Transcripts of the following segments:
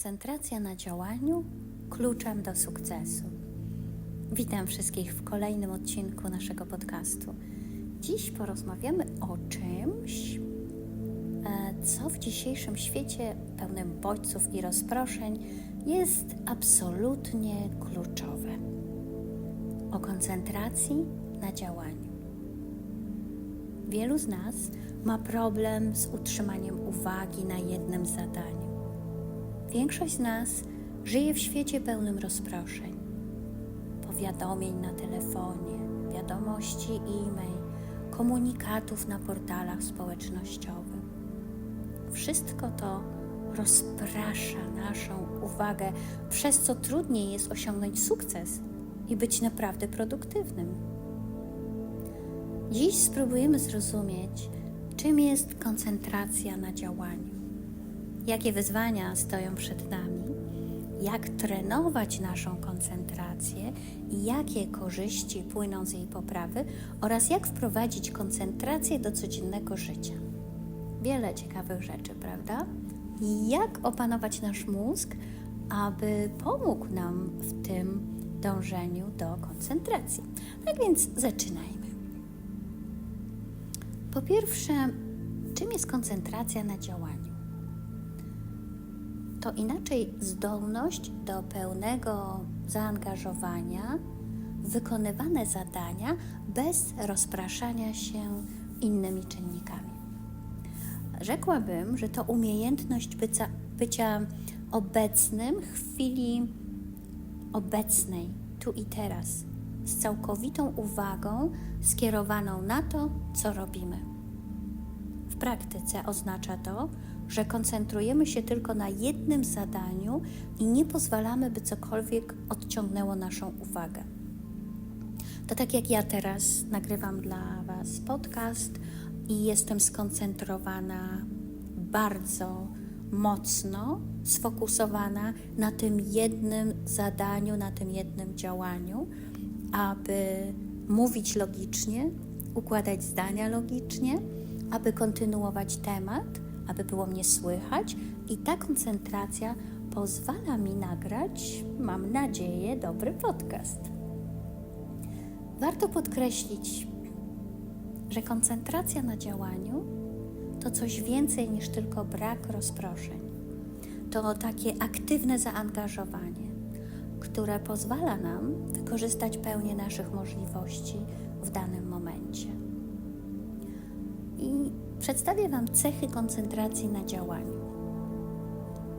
Koncentracja na działaniu kluczem do sukcesu. Witam wszystkich w kolejnym odcinku naszego podcastu. Dziś porozmawiamy o czymś, e, co w dzisiejszym świecie pełnym bodźców i rozproszeń jest absolutnie kluczowe. O koncentracji na działaniu. Wielu z nas ma problem z utrzymaniem uwagi na jednym zadaniu. Większość z nas żyje w świecie pełnym rozproszeń, powiadomień na telefonie, wiadomości e-mail, komunikatów na portalach społecznościowych. Wszystko to rozprasza naszą uwagę, przez co trudniej jest osiągnąć sukces i być naprawdę produktywnym. Dziś spróbujemy zrozumieć, czym jest koncentracja na działaniu jakie wyzwania stoją przed nami, jak trenować naszą koncentrację i jakie korzyści płyną z jej poprawy oraz jak wprowadzić koncentrację do codziennego życia. Wiele ciekawych rzeczy, prawda? Jak opanować nasz mózg, aby pomógł nam w tym dążeniu do koncentracji. Tak więc zaczynajmy. Po pierwsze, czym jest koncentracja na działaniu? To inaczej zdolność do pełnego zaangażowania w wykonywane zadania bez rozpraszania się innymi czynnikami. Rzekłabym, że to umiejętność bycia, bycia obecnym w chwili obecnej, tu i teraz, z całkowitą uwagą skierowaną na to, co robimy. W praktyce oznacza to, że koncentrujemy się tylko na jednym zadaniu i nie pozwalamy, by cokolwiek odciągnęło naszą uwagę. To tak jak ja teraz nagrywam dla Was podcast i jestem skoncentrowana bardzo mocno, sfokusowana na tym jednym zadaniu, na tym jednym działaniu, aby mówić logicznie, układać zdania logicznie, aby kontynuować temat aby było mnie słychać, i ta koncentracja pozwala mi nagrać, mam nadzieję, dobry podcast. Warto podkreślić, że koncentracja na działaniu to coś więcej niż tylko brak rozproszeń. To takie aktywne zaangażowanie, które pozwala nam wykorzystać pełnię naszych możliwości w danym momencie. I Przedstawię Wam cechy koncentracji na działaniu.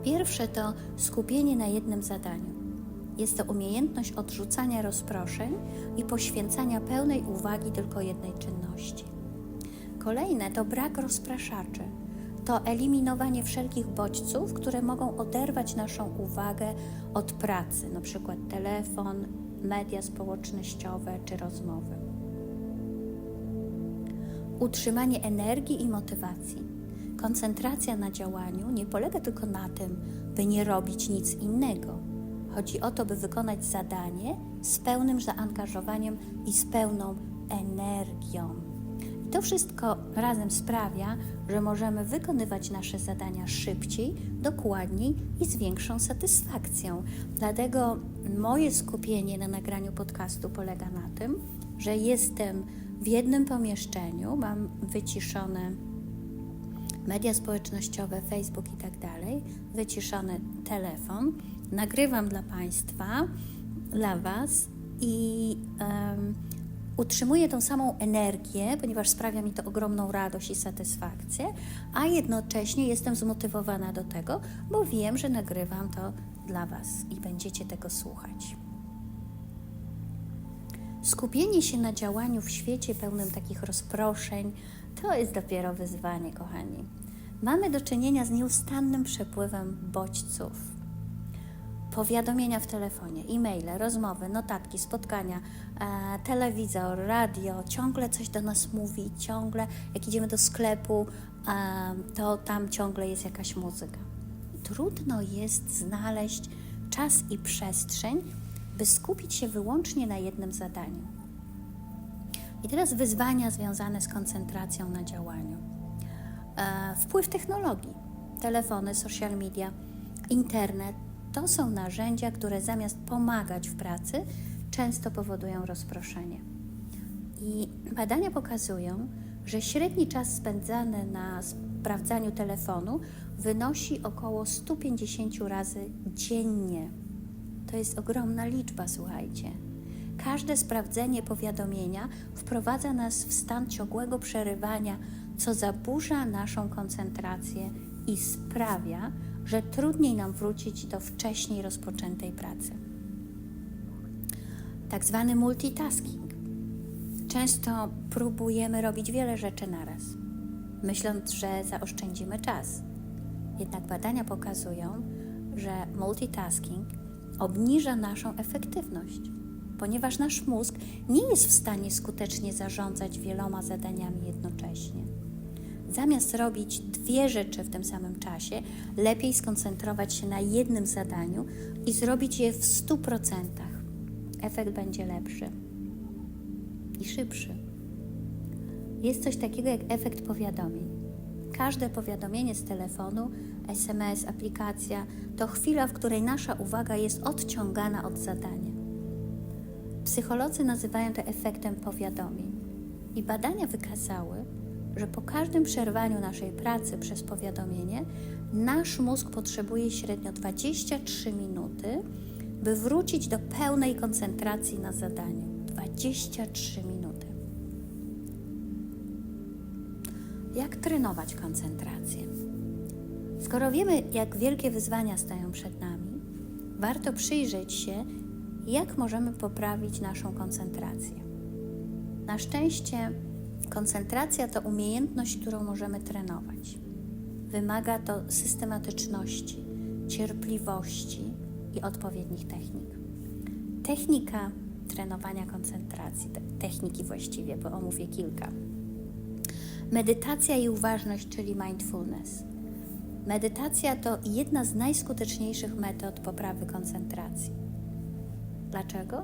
Pierwsze to skupienie na jednym zadaniu. Jest to umiejętność odrzucania rozproszeń i poświęcania pełnej uwagi tylko jednej czynności. Kolejne to brak rozpraszaczy. To eliminowanie wszelkich bodźców, które mogą oderwać naszą uwagę od pracy, np. telefon, media społecznościowe czy rozmowy utrzymanie energii i motywacji. Koncentracja na działaniu nie polega tylko na tym, by nie robić nic innego. Chodzi o to, by wykonać zadanie z pełnym zaangażowaniem i z pełną energią. I to wszystko razem sprawia, że możemy wykonywać nasze zadania szybciej, dokładniej i z większą satysfakcją. Dlatego moje skupienie na nagraniu podcastu polega na tym, że jestem w jednym pomieszczeniu, mam wyciszone media społecznościowe, Facebook i tak dalej, wyciszony telefon, nagrywam dla Państwa, dla Was i um, utrzymuję tą samą energię, ponieważ sprawia mi to ogromną radość i satysfakcję, a jednocześnie jestem zmotywowana do tego, bo wiem, że nagrywam to dla Was i będziecie tego słuchać. Skupienie się na działaniu w świecie pełnym takich rozproszeń to jest dopiero wyzwanie, kochani. Mamy do czynienia z nieustannym przepływem bodźców. Powiadomienia w telefonie, e-maile, rozmowy, notatki, spotkania, e, telewizor, radio, ciągle coś do nas mówi, ciągle jak idziemy do sklepu, e, to tam ciągle jest jakaś muzyka. Trudno jest znaleźć czas i przestrzeń, by skupić się wyłącznie na jednym zadaniu. I teraz wyzwania związane z koncentracją na działaniu. E, wpływ technologii, telefony, social media internet to są narzędzia, które zamiast pomagać w pracy, często powodują rozproszenie. I badania pokazują, że średni czas spędzany na sprawdzaniu telefonu wynosi około 150 razy dziennie. To jest ogromna liczba, słuchajcie. Każde sprawdzenie powiadomienia wprowadza nas w stan ciągłego przerywania, co zaburza naszą koncentrację i sprawia, że trudniej nam wrócić do wcześniej rozpoczętej pracy. Tak zwany multitasking. Często próbujemy robić wiele rzeczy naraz, myśląc, że zaoszczędzimy czas. Jednak badania pokazują, że multitasking obniża naszą efektywność, ponieważ nasz mózg nie jest w stanie skutecznie zarządzać wieloma zadaniami jednocześnie. Zamiast robić dwie rzeczy w tym samym czasie, lepiej skoncentrować się na jednym zadaniu i zrobić je w 100%. Efekt będzie lepszy i szybszy. Jest coś takiego jak efekt powiadomień. Każde powiadomienie z telefonu, SMS, aplikacja to chwila, w której nasza uwaga jest odciągana od zadania. Psycholodzy nazywają to efektem powiadomień. I badania wykazały, że po każdym przerwaniu naszej pracy przez powiadomienie, nasz mózg potrzebuje średnio 23 minuty, by wrócić do pełnej koncentracji na zadaniu. 23 minuty. Jak trenować koncentrację? Skoro wiemy, jak wielkie wyzwania stoją przed nami, warto przyjrzeć się, jak możemy poprawić naszą koncentrację. Na szczęście, koncentracja to umiejętność, którą możemy trenować. Wymaga to systematyczności, cierpliwości i odpowiednich technik. Technika trenowania koncentracji, te techniki właściwie, bo omówię kilka. Medytacja i uważność, czyli mindfulness. Medytacja to jedna z najskuteczniejszych metod poprawy koncentracji. Dlaczego?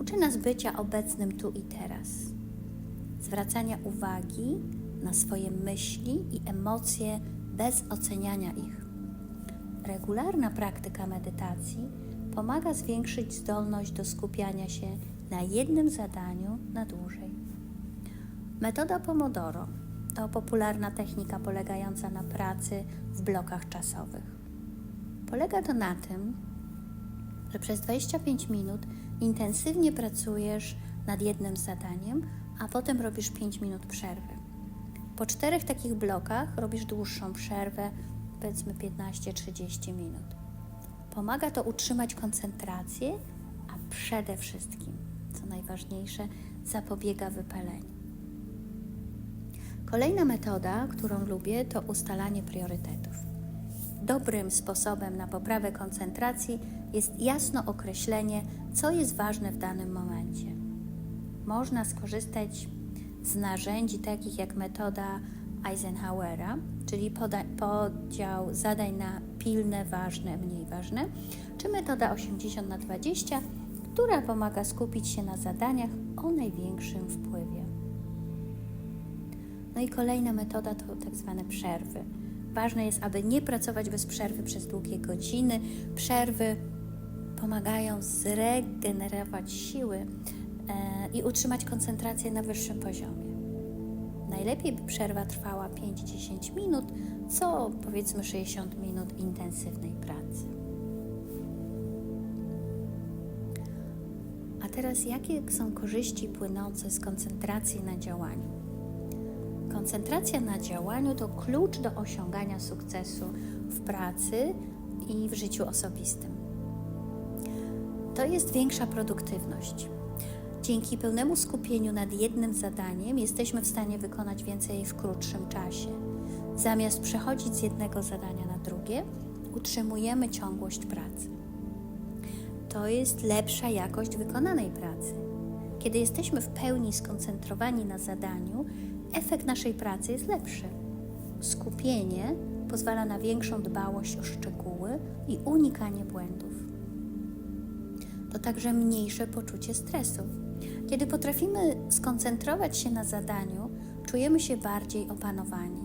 Uczy nas bycia obecnym tu i teraz, zwracania uwagi na swoje myśli i emocje bez oceniania ich. Regularna praktyka medytacji pomaga zwiększyć zdolność do skupiania się na jednym zadaniu na dłużej. Metoda Pomodoro to popularna technika polegająca na pracy w blokach czasowych. Polega to na tym, że przez 25 minut intensywnie pracujesz nad jednym zadaniem, a potem robisz 5 minut przerwy. Po czterech takich blokach robisz dłuższą przerwę, powiedzmy 15-30 minut. Pomaga to utrzymać koncentrację, a przede wszystkim, co najważniejsze, zapobiega wypaleniu. Kolejna metoda, którą lubię, to ustalanie priorytetów. Dobrym sposobem na poprawę koncentracji jest jasno określenie, co jest ważne w danym momencie. Można skorzystać z narzędzi takich jak metoda Eisenhowera, czyli podział zadań na pilne, ważne, mniej ważne, czy metoda 80 na 20, która pomaga skupić się na zadaniach o największym wpływie. No i kolejna metoda to tak zwane przerwy. Ważne jest, aby nie pracować bez przerwy przez długie godziny. Przerwy pomagają zregenerować siły e, i utrzymać koncentrację na wyższym poziomie. Najlepiej by przerwa trwała 5-10 minut, co powiedzmy 60 minut intensywnej pracy. A teraz, jakie są korzyści płynące z koncentracji na działaniu? Koncentracja na działaniu to klucz do osiągania sukcesu w pracy i w życiu osobistym. To jest większa produktywność. Dzięki pełnemu skupieniu nad jednym zadaniem jesteśmy w stanie wykonać więcej w krótszym czasie. Zamiast przechodzić z jednego zadania na drugie, utrzymujemy ciągłość pracy. To jest lepsza jakość wykonanej pracy. Kiedy jesteśmy w pełni skoncentrowani na zadaniu, efekt naszej pracy jest lepszy. Skupienie pozwala na większą dbałość o szczegóły i unikanie błędów. To także mniejsze poczucie stresu. Kiedy potrafimy skoncentrować się na zadaniu, czujemy się bardziej opanowani.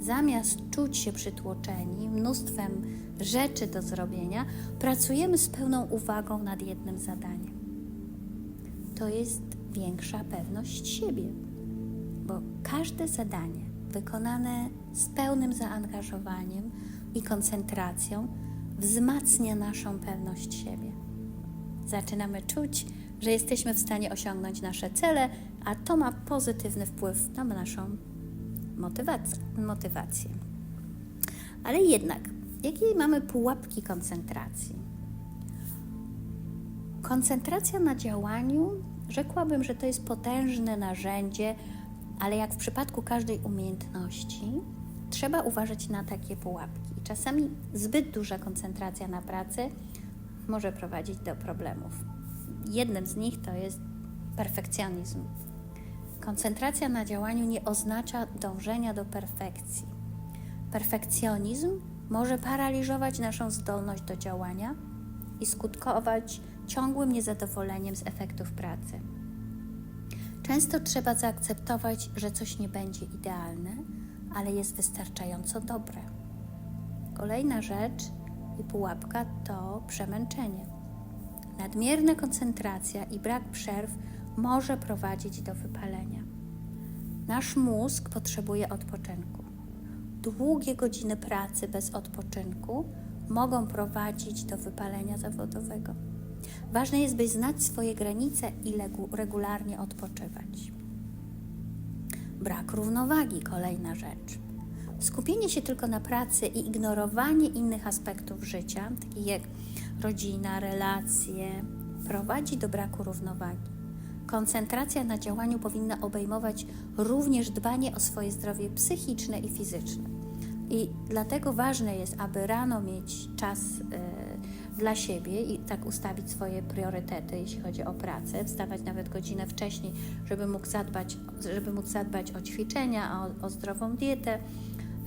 zamiast czuć się przytłoczeni mnóstwem rzeczy do zrobienia, pracujemy z pełną uwagą nad jednym zadaniem. To jest większa pewność siebie, bo każde zadanie wykonane z pełnym zaangażowaniem i koncentracją wzmacnia naszą pewność siebie. Zaczynamy czuć, że jesteśmy w stanie osiągnąć nasze cele, a to ma pozytywny wpływ na naszą motywację. Ale jednak, jakie mamy pułapki koncentracji? Koncentracja na działaniu, rzekłabym, że to jest potężne narzędzie, ale jak w przypadku każdej umiejętności, trzeba uważać na takie pułapki. Czasami zbyt duża koncentracja na pracy może prowadzić do problemów. Jednym z nich to jest perfekcjonizm. Koncentracja na działaniu nie oznacza dążenia do perfekcji. Perfekcjonizm może paraliżować naszą zdolność do działania i skutkować ciągłym niezadowoleniem z efektów pracy. Często trzeba zaakceptować, że coś nie będzie idealne, ale jest wystarczająco dobre. Kolejna rzecz i pułapka to przemęczenie. Nadmierna koncentracja i brak przerw może prowadzić do wypalenia. Nasz mózg potrzebuje odpoczynku. Długie godziny pracy bez odpoczynku mogą prowadzić do wypalenia zawodowego. Ważne jest, by znać swoje granice i regularnie odpoczywać. Brak równowagi kolejna rzecz. Skupienie się tylko na pracy i ignorowanie innych aspektów życia, takich jak rodzina, relacje, prowadzi do braku równowagi. Koncentracja na działaniu powinna obejmować również dbanie o swoje zdrowie psychiczne i fizyczne. I dlatego ważne jest, aby rano mieć czas y, dla siebie i tak ustawić swoje priorytety, jeśli chodzi o pracę, wstawać nawet godzinę wcześniej, żeby móc zadbać, żeby móc zadbać o ćwiczenia, o, o zdrową dietę,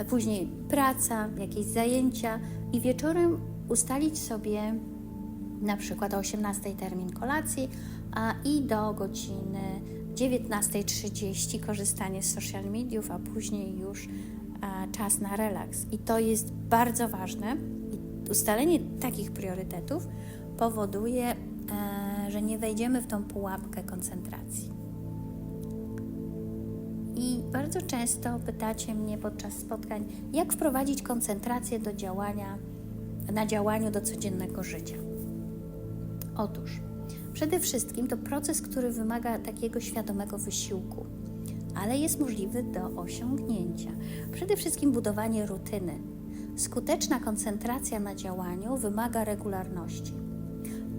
później praca, jakieś zajęcia i wieczorem ustalić sobie na przykład o 18 termin kolacji, a i do godziny 19.30 korzystanie z social mediów, a później już czas na relaks. I to jest bardzo ważne. Ustalenie takich priorytetów powoduje, e, że nie wejdziemy w tą pułapkę koncentracji. I bardzo często pytacie mnie podczas spotkań, jak wprowadzić koncentrację do działania, na działaniu do codziennego życia. Otóż, przede wszystkim to proces, który wymaga takiego świadomego wysiłku, ale jest możliwy do osiągnięcia. Przede wszystkim budowanie rutyny. Skuteczna koncentracja na działaniu wymaga regularności.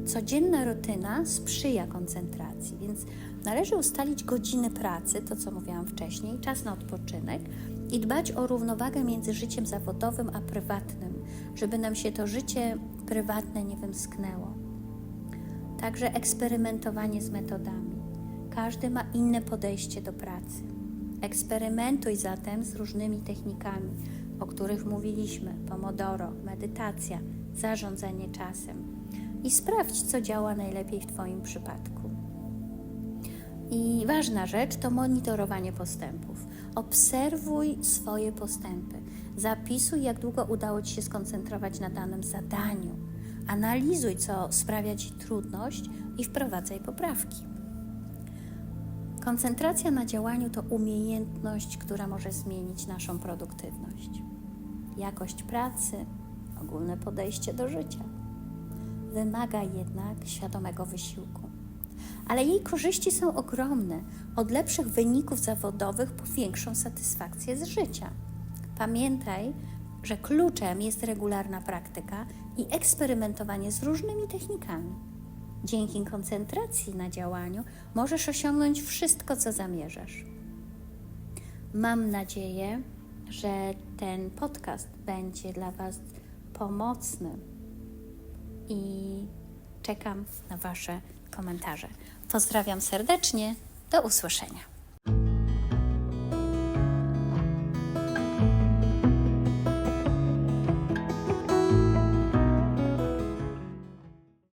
Codzienna rutyna sprzyja koncentracji, więc należy ustalić godziny pracy, to co mówiłam wcześniej, czas na odpoczynek i dbać o równowagę między życiem zawodowym a prywatnym, żeby nam się to życie prywatne nie wymsknęło. Także eksperymentowanie z metodami. Każdy ma inne podejście do pracy. Eksperymentuj zatem z różnymi technikami, o których mówiliśmy: pomodoro, medytacja, zarządzanie czasem i sprawdź, co działa najlepiej w Twoim przypadku. I ważna rzecz to monitorowanie postępów. Obserwuj swoje postępy. Zapisuj, jak długo udało Ci się skoncentrować na danym zadaniu. Analizuj, co sprawia Ci trudność i wprowadzaj poprawki. Koncentracja na działaniu to umiejętność, która może zmienić naszą produktywność, jakość pracy, ogólne podejście do życia wymaga jednak świadomego wysiłku. Ale jej korzyści są ogromne. Od lepszych wyników zawodowych po większą satysfakcję z życia. Pamiętaj, że kluczem jest regularna praktyka i eksperymentowanie z różnymi technikami. Dzięki koncentracji na działaniu możesz osiągnąć wszystko, co zamierzasz. Mam nadzieję, że ten podcast będzie dla Was pomocny i czekam na Wasze komentarze. Pozdrawiam serdecznie, do usłyszenia.